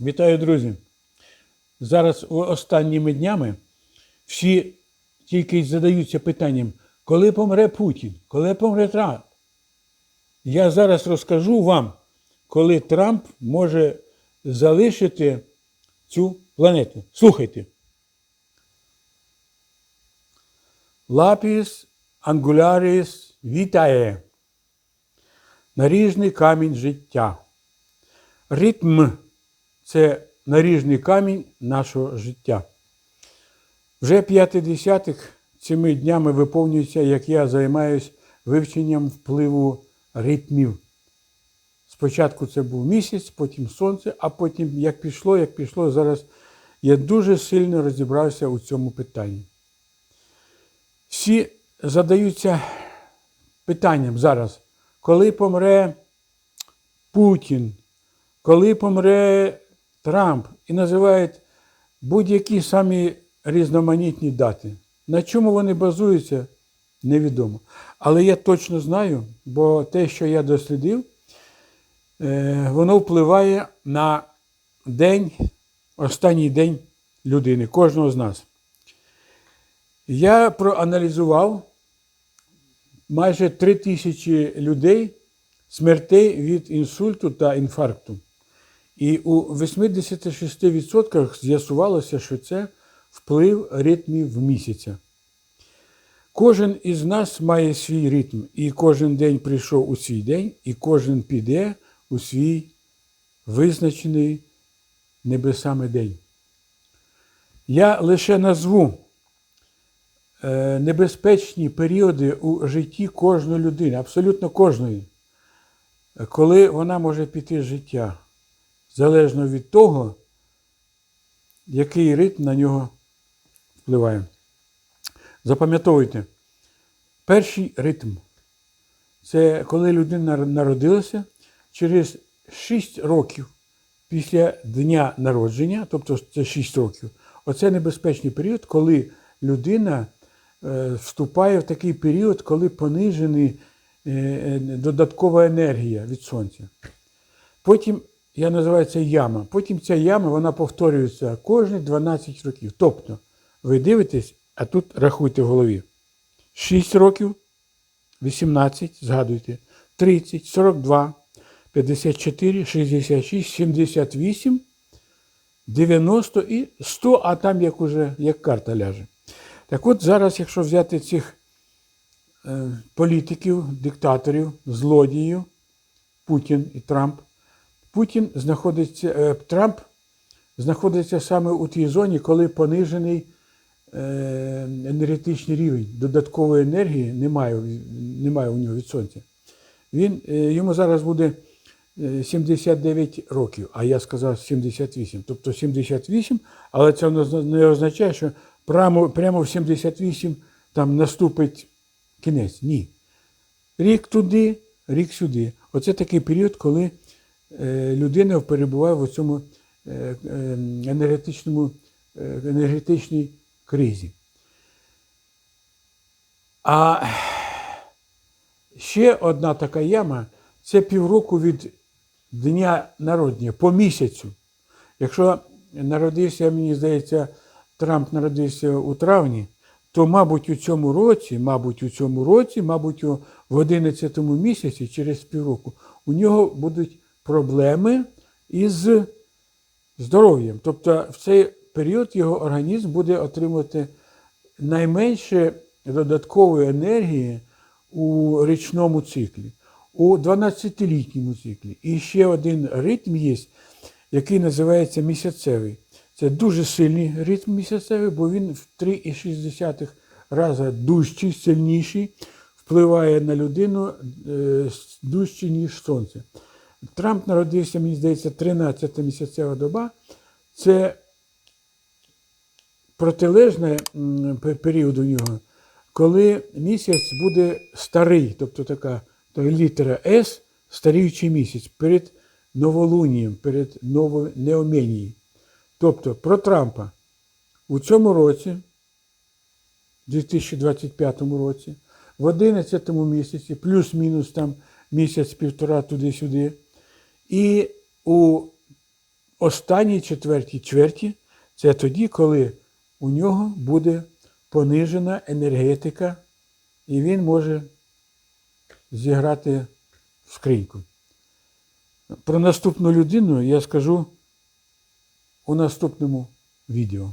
Вітаю, друзі! Зараз останніми днями всі тільки задаються питанням, коли помре Путін, коли помре Трамп. Я зараз розкажу вам, коли Трамп може залишити цю планету. Слухайте. Лапіс ангуляріс вітає. Наріжний камінь життя. Ритм це наріжний камінь нашого життя. Вже п'ятидесятих цими днями виповнюється, як я займаюся вивченням впливу ритмів. Спочатку це був місяць, потім сонце, а потім як пішло, як пішло, зараз я дуже сильно розібрався у цьому питанні. Всі задаються питанням зараз, коли помре Путін, коли помре Трамп і називають будь-які самі різноманітні дати. На чому вони базуються, невідомо. Але я точно знаю, бо те, що я дослідив, е, воно впливає на день, останній день людини, кожного з нас. Я проаналізував майже 3 тисячі людей смертей від інсульту та інфаркту. І у 86% з'ясувалося, що це вплив ритмів місяця. Кожен із нас має свій ритм, і кожен день прийшов у свій день, і кожен піде у свій визначений небесами день. Я лише назву е, небезпечні періоди у житті кожної людини, абсолютно кожної, коли вона може піти з життя, залежно від того, який ритм на нього впливає. Запам'ятовуйте, перший ритм це коли людина народилася через 6 років після дня народження, тобто це 6 років, оце небезпечний період, коли людина е, вступає в такий період, коли понижена додаткова енергія від сонця. Потім я називаю яма. Потім ця яма вона повторюється кожні 12 років. Тобто, ви дивитесь, а тут рахуйте в голові. 6 років, 18, згадуйте, 30, 42, 54, 66, 78, 90 і 100, а там як уже як карта ляже. Так от зараз, якщо взяти цих е, політиків, диктаторів, злодіїв, Путін і Трамп, Путін знаходиться, е, Трамп знаходиться саме у тій зоні, коли понижений е, енергетичний рівень, додаткової енергії немає, немає у нього від сонця. Він, е, йому зараз буде е, 79 років, а я сказав 78. Тобто 78, але це не- означає, що прямо, прямо в 78 там наступить кінець. Ні. Рік туди, рік сюди. Оце такий період, коли людина перебуває в цьому е, е, енергетичному, е, енергетичній кризі. А ще одна така яма це півроку від дня народження по місяцю. Якщо народився, мені здається, Трамп народився у травні, то, мабуть, у цьому році, мабуть, у цьому році, мабуть, в 11 місяці, через півроку, у нього будуть проблеми із здоров'ям. Тобто в цей період його організм буде отримувати найменше додаткової енергії у річному циклі, у 12-літньому циклі. І ще один ритм є, який називається місяцевий. Це дуже сильний ритм місяцевий, бо він в 3,6 рази дужчий, сильніший, впливає на людину е, дужче, ніж сонце. Трамп народився, мені здається, 13 місяцева доба. Це протилежний період у нього, коли місяць буде старий, тобто така то літера С, старіючий місяць перед новолунієм, перед новонеоменією. Тобто про Трампа у цьому році, 2025 році, в 11 місяці, плюс-мінус там місяць-півтора туди-сюди, і у останній четвертій чверті це тоді, коли у нього буде понижена енергетика, і він може зіграти скриньку. Про наступну людину я скажу у наступному відео.